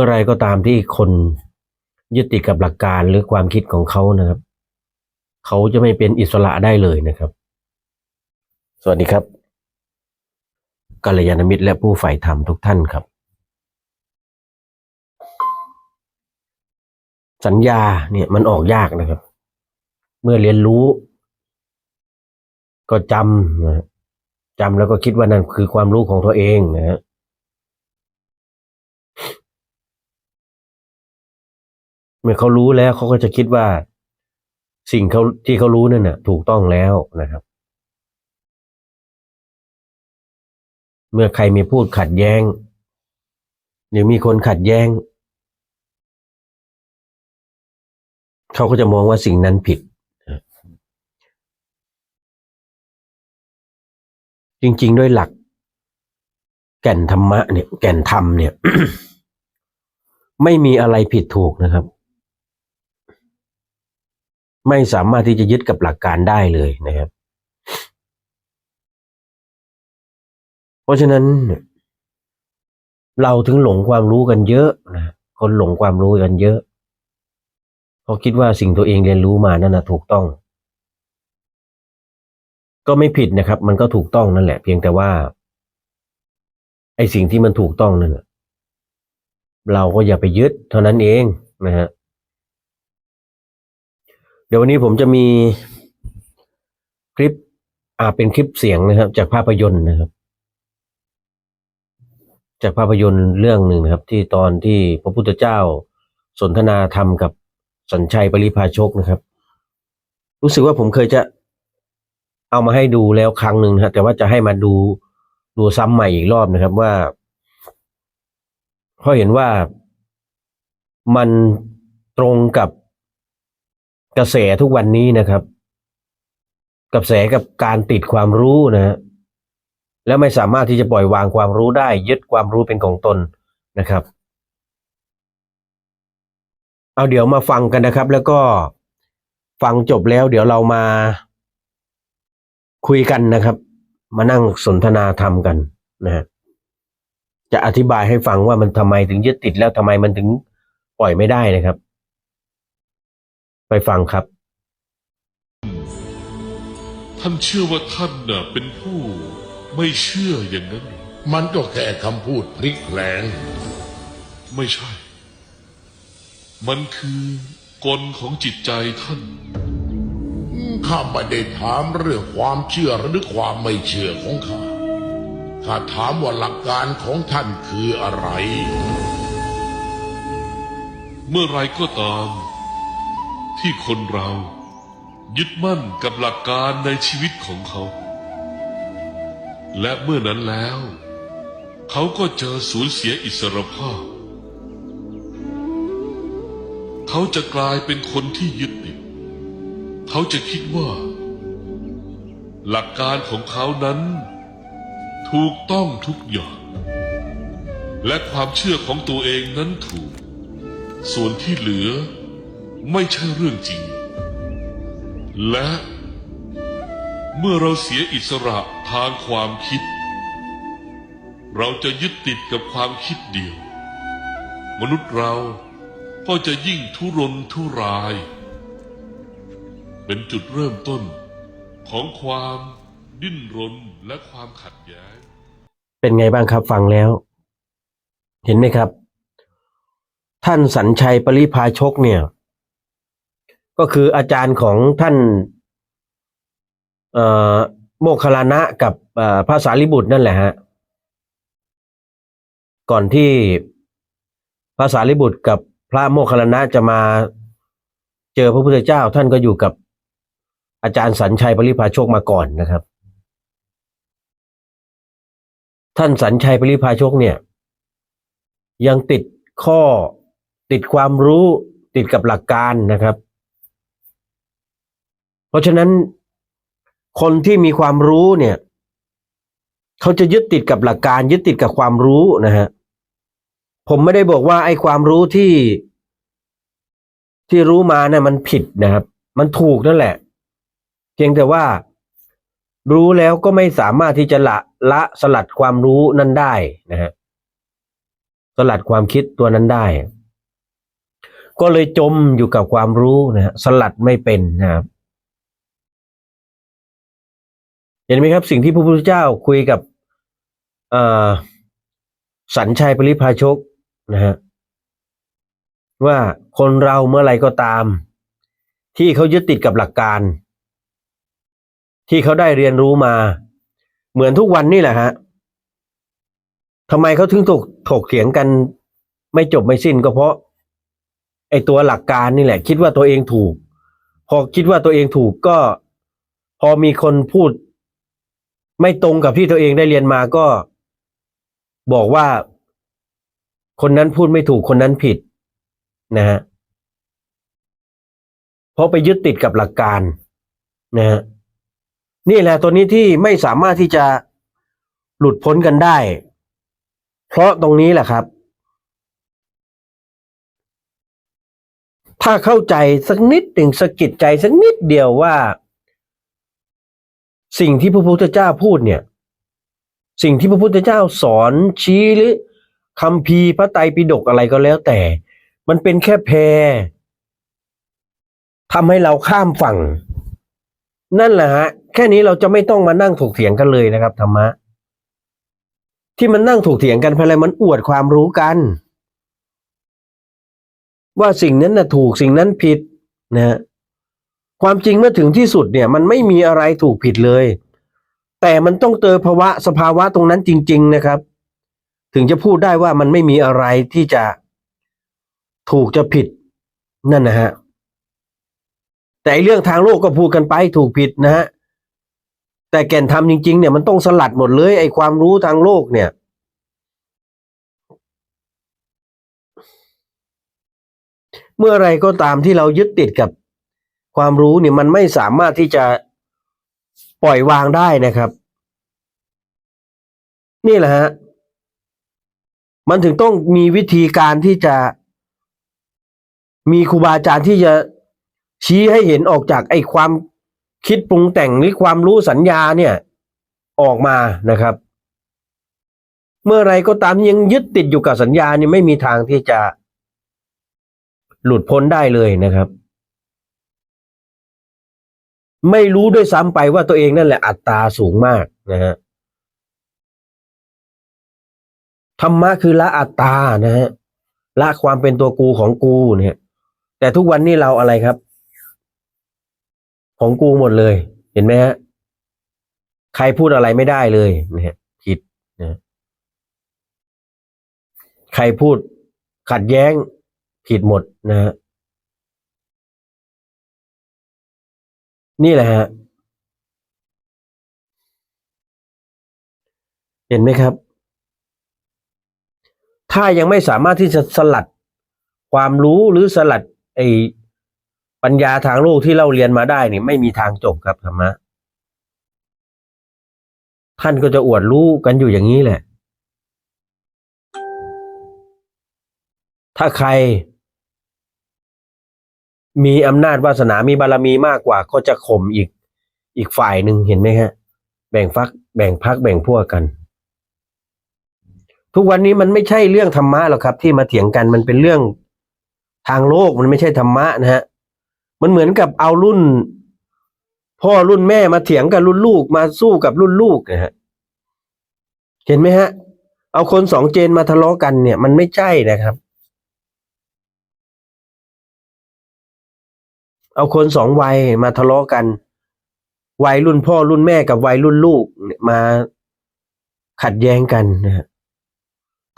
มื่อไรก็ตามที่คนยึดติดกับหลักการหรือความคิดของเขานะครับ เขาจะไม่เป็นอิสระได้เลยนะครับ สวัสดีครับกัลยาณมิตรและผู้ใฝ่ธรรมทุกท่านครับ สัญญาเนี่ยมันออกยากนะครับ เมื่อเรียนรู้ ก็จำนะฮะจำแล้วก็คิดว่านั่นคือความรู้ของตัวเองนะฮะ เมื่อเขารู้แล้วเขาก็จะคิดว่า สิ่งเขาที่เขารู้นั่นน่ะ ถูกต้องแล้วนะครับ เมื่อใครมีพูดขัดแย้งหรือมีคนขัดแย้ง เขาก็จะมองว่าสิ่งนั้นผิด จริงๆ ด้วยหลัก แก่นธรรมะเนี่ย แก่นธรรมเนี่ย ไม่มีอะไรผิดถูกนะครับ ไม่สามารถที่จะยึดกับหลักการได้เลยนะครับ เพราะฉะนั้น เราถึงหลงความรู้กันเยอะนะคนหลงความรู้กันเยอะเพราะคิดว่าสิ่งตัวเองเรียนรู้มานั่นนะถูกต้อง ก็ไม่ผิดนะครับ มันก็ถูกต้องนั่นแหละ เพียงแต่ว่า ไอ้สิ่งที่มันถูกต้องนั่นเราก็อย่าไปยึดเท่านั้นเองนะฮะ เดี๋ยววันนี้ผมจะมีคลิป อ่าเป็นคลิปเสียงนะครับ จากภาพยนตร์นะครับ จากภาพยนตร์เรื่องหนึ่งนะครับ ที่ตอนที่พระพุทธเจ้าสนทนาธรรมกับสัญชัยปริพาชกนะครับ รู้สึกว่าผมเคยจะเอามาให้ดูแล้วครั้งหนึ่งนะแต่ว่าจะให้มาดูดูซ้ำใหม่อีกรอบนะครับว่าเพราะเห็นว่ามันตรงกับ กระแสทุกวันนี้นะครับ กระแสกับการติดความรู้นะฮะแล้วไม่สามารถที่จะปล่อยวางความรู้ได้ ยึดความรู้เป็นของตนนะครับ เอาเดี๋ยวมาฟังกันนะครับ แล้วก็ฟังจบแล้ว เดี๋ยวเรามาคุยกันนะครับ มานั่งสนทนาธรรมกันนะฮะจะอธิบายให้ฟังว่ามันทำไมถึงยึดติดแล้วทำไมมันถึงปล่อยไม่ได้นะครับ ไปฟังครับ ท่านเชื่อว่าท่านน่ะเป็นผู้ไม่เชื่ออย่างนั้นเหรอมันก็แค่คำพูดพลิกแผลงไม่ใช่ มันคือกลของจิตใจท่าน ข้าไม่ได้ถามเรื่องความเชื่อหรือความไม่เชื่อของข้า ข้าถามว่าหลักการของท่านคืออะไร เมื่อไรก็ตาม ที่คนเรา ยึดมั่นกับหลักการในชีวิตของเขา และเมื่อนั้นแล้ว เขาก็เจอสูญเสียอิสรภาพ เขาจะกลายเป็นคนที่ยึดติด เขาจะคิดว่า หลักการของเขานั้น ถูกต้องทุกอย่าง และความเชื่อของตัวเองนั้นถูก ส่วนที่เหลือ ไม่ใช่เรื่องจริง และ เมื่อเราเสียอิสระทางความคิด เราจะยึดติดกับความคิดเดียว มนุษย์เราก็จะยิ่งทุรนทุราย เป็นจุดเริ่มต้นของความดิ้นรนและความขัดแย้ง เป็นไงบ้างครับฟังแล้ว เห็นไหมครับ ท่านสัญชัยปริพาชกเนี่ย ก็คืออาจารย์ของท่านโมคคลานะกับพระสารีบุตรนั่นแหละฮะก่อนที่พระสารีบุตรกับพระโมคคัลลานะจะมาเจอพระพุทธเจ้า ท่านก็อยู่กับอาจารย์สัญชัยปริพาโชกมาก่อนนะครับ ท่านสัญชัยปริพาโชกเนี่ย ยังติดข้อติดความรู้ติดกับหลักการนะครับ เพราะฉะนั้นคนที่มีความรู้เนี่ย เขาจะยึดติดกับหลักการยึดติดกับความรู้นะฮะผมไม่ได้บอกว่าไอ้ความรู้ที่ที่รู้มาเนี่ยมันผิดนะครับ มันถูกนั่นแหละ เพียงแต่ว่ารู้แล้วก็ไม่สามารถที่จะละละสลัดความรู้นั้นได้นะฮะสลัดความคิดตัวนั้นได้ ก็เลยจมอยู่กับความรู้นะฮะสลัดไม่เป็นนะครับ เห็นไหมครับ สิ่งที่พระพุทธเจ้าคุยกับสัญชัยปริพาชกนะฮะว่าคนเราเมื่อไรก็ตาม ที่เขายึดติดกับหลักการ ที่เขาได้เรียนรู้มา เหมือนทุกวันนี่แหละฮะทำไมเขาถึงถกถกเถียงกัน ไม่จบไม่สิ้นก็เพราะ ไอตัวหลักการนี่แหละ คิดว่าตัวเองถูก พอคิดว่าตัวเองถูกก็ พอมีคนพูด ไม่ตรงกับที่ตัวเองได้เรียนมาก็บอกว่า คนนั้นพูดไม่ถูกคนนั้นผิดนะฮะเพราะไปยึดติดกับหลักการนะฮะนี่แหละตัวนี้ที่ไม่สามารถที่จะหลุดพ้นกันได้ เพราะตรงนี้แหละครับ ถ้าเข้าใจสักนิดหนึ่งสะกิดใจสักนิดเดียวว่า สิ่งที่พระพุทธเจ้าพูดเนี่ย สิ่งที่พระพุทธเจ้าสอนชี้หรือคำพีพระไตรปิฎกอะไรก็แล้วแต่ มันเป็นแค่แพทำให้เราข้ามฝั่ง นั่นแหละฮะ แค่นี้เราจะไม่ต้องมานั่งถกเถียงกันเลยนะครับธรรมะ ที่มันนั่งถกเถียงกันเพราะอะไรมันอวดความรู้กัน ว่าสิ่งนั้นน่ะถูกสิ่งนั้นผิดนะฮะ ความจริงเมื่อถึงที่สุดเนี่ยมันไม่มีอะไรถูกผิดเลย แต่มันต้องเจอภาวะสภาวะตรงนั้นจริง ๆนะครับ ถึงจะพูดได้ว่ามันไม่มีอะไรที่จะถูกจะผิดนั่นนะฮะแต่เรื่องทางโลกก็พูดกันไปถูกผิดนะฮะแต่แก่นธรรมจริง ๆ เนี่ยมันต้องสลัดหมดเลยไอ้ความรู้ทางโลกเนี่ยเมื่อไรก็ตามที่เรายึดติดกับ ความรู้เนี่ยมันไม่สามารถที่จะปล่อยวางได้นะครับ นี่แหละฮะมันถึงต้องมีวิธีการที่จะ มีครูบาอาจารย์ที่จะชี้ให้เห็นออกจากไอ้ความคิดปรุงแต่งหรือความรู้สัญญาเนี่ย ออกมานะครับ เมื่อไรก็ตามยังยึดติดอยู่กับสัญญานี่ไม่มีทางที่จะหลุดพ้นได้เลยนะครับ ไม่รู้ด้วยซ้ำไปว่าตัวเองนั่นแหละอัตตาสูงมากนะฮะธรรมะคือละอัตตานะฮะละความเป็นตัวกูของกูเนี่ย แต่ทุกวันนี้เราอะไรครับ ของกูหมดเลย เห็นไหมฮะใครพูดอะไรไม่ได้เลยนะฮะผิดนะใครพูดขัดแย้งผิดหมดนะฮะ นี่แหละฮะ เห็นไหมครับ ถ้ายังไม่สามารถที่จะสลัดความรู้หรือสลัดไอ้ปัญญาทางโลกที่เราเรียนมาได้นี่ไม่มีทางจบครับธรรมะท่านก็จะอวดรู้กันอยู่อย่างนี้แหละ ถ้าใคร มีอำนาจวาสนามีบารมีมากกว่า ก็จะข่มอีกอีกฝ่ายหนึ่งเห็นไหมฮะ แบ่งฟัก แบ่งพักแบ่งพวกกัน ทุกวันนี้มันไม่ใช่เรื่องธรรมะหรอกครับ ที่มาเถียงกันมันเป็นเรื่องทางโลกมันไม่ใช่ธรรมะนะฮะมันเหมือนกับเอารุ่น พ่อรุ่นแม่มาเถียงกับรุ่นลูกมาสู้กับรุ่นลูกนะฮะเห็นไหมฮะ เอาคนสองเจนมาทะเลาะกันเนี่ย มันไม่ใช่นะครับ เอาคนสองวัยมาทะเลาะกัน วัยรุ่นพ่อรุ่นแม่กับวัยรุ่นลูกมาขัดแย้งกันนะฮะ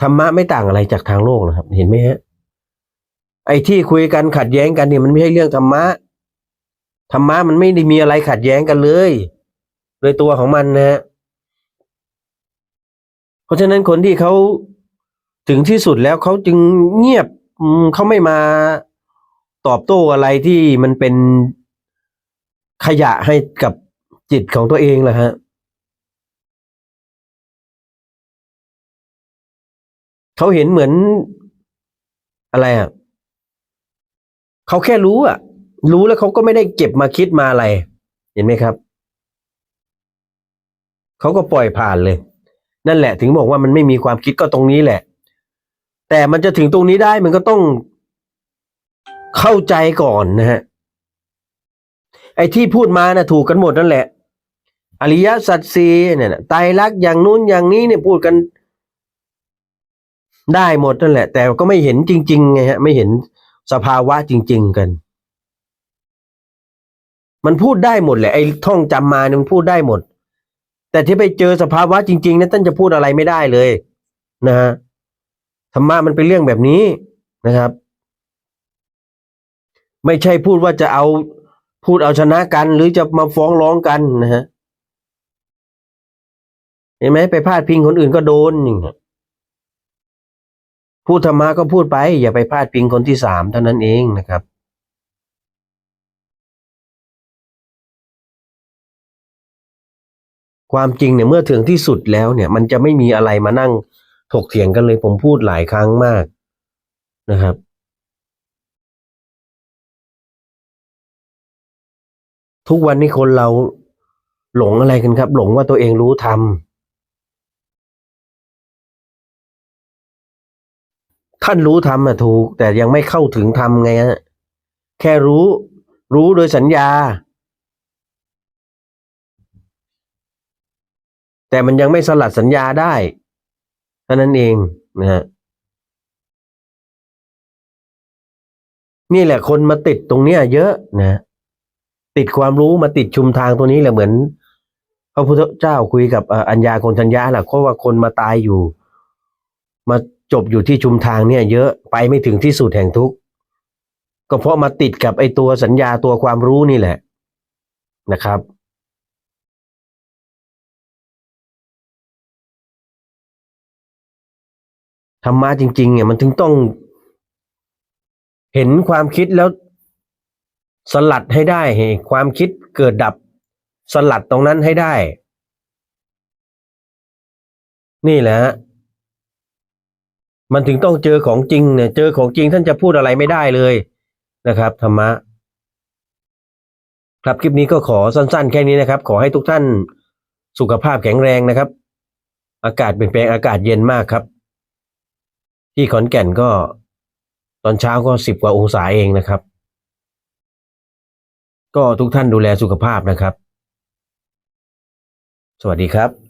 ธรรมะไม่ต่างอะไรจากทางโลกนะครับ เห็นไหมฮะไอ้ที่คุยกันขัดแย้งกันเนี่ยมันไม่ใช่เรื่องธรรมะธรรมะมันไม่ได้มีอะไรขัดแย้งกันเลยโดยตัวของมันนะฮะเพราะฉะนั้นคนที่เขาถึงที่สุดแล้วเขาจึงเงียบเขาไม่มา ตอบโต้อะไรที่มันเป็นขยะให้กับจิตของตัวเองแหละฮะ เขาเห็นเหมือนอะไรอะ เขาแค่รู้อะ รู้แล้วเขาก็ไม่ได้เก็บมาคิดมาอะไร เห็นไหมครับ เขาก็ปล่อยผ่านเลย นั่นแหละ ถึงบอกว่ามันไม่มีความคิดก็ตรงนี้แหละ แต่มันจะถึงตรงนี้ได้มันก็ต้อง เข้าใจก่อนนะฮะไอ้ที่พูดมานะถูกกันหมดนั่นแหละ อริยสัจสีเนี่ยไตรลักษณ์อย่างนู้นอย่างนี้เนี่ยพูดกันได้หมดนั่นแหละ แต่ก็ไม่เห็นจริงๆไงฮะไม่เห็นสภาวะจริง ๆกัน มันพูดได้หมดแหละไอ้ท่องจำมาเนี่ยมันพูดได้หมด แต่ที่ไปเจอสภาวะจริงๆเนี่ยท่านจะพูดอะไรไม่ได้เลย นะฮะธรรมะมันเป็นเรื่องแบบนี้นะครับ ไม่ใช่พูดว่าจะเอาพูดเอาชนะกัน หรือจะมาฟ้องร้องกันนะฮะเห็นไหมไปพาดพิงคนอื่นก็โดนอย่างนี้พูดธรรมะก็พูดไป อย่าไปพาดพิงคนที่สามเท่านั้นเองนะครับ ความจริงเนี่ยเมื่อถึงที่สุดแล้วเนี่ย มันจะไม่มีอะไรมานั่งถกเถียงกันเลยผมพูดหลายครั้งมากนะครับ ทุกวันนี้คนเราหลงอะไรกันครับ หลงว่าตัวเองรู้ธรรมท่านรู้ธรรมอะถูก แต่ยังไม่เข้าถึงธรรมไงฮะแค่รู้ รู้โดยสัญญา แต่มันยังไม่สลัดสัญญาได้เท่านั้นเองนะฮะนี่แหละคนมาติดตรงเนี้ยเยอะนะ ติดความรู้มาติดชุมทางตัวนี้แหละเหมือน พระพุทธเจ้าคุยกับอัญญาคนทัญญาแหละเพราะว่าคนมาตายอยู่ มาจบอยู่ที่ชุมทางเนี่ย เยอะไปไม่ถึงที่สุดแห่งทุกข์ก็เพราะมาติดกับไอ้ตัวสัญญาตัวความรู้นี่แหละนะครับธรรมะจริงๆเนี่ยมันถึงต้องเห็นความคิดแล้ว สลัดให้ได้ให้ความคิดเกิดดับ สลัดตรงนั้นให้ได้ นี่แหละฮะมันถึงต้องเจอของจริงเนี่ยเจอของจริงท่านจะพูดอะไรไม่ได้เลยนะครับธรรมะ ครับคลิปนี้ก็ขอสั้น ๆ แค่นี้นะครับ ขอให้ทุกท่านสุขภาพแข็งแรงนะครับ อากาศเปลี่ยนแปลงอากาศเย็นมากครับ ที่ขอนแก่นก็ตอนเช้าก็สิบกว่าองศาเองนะครับ ก็ทุกท่านดูแลสุขภาพนะครับ สวัสดีครับ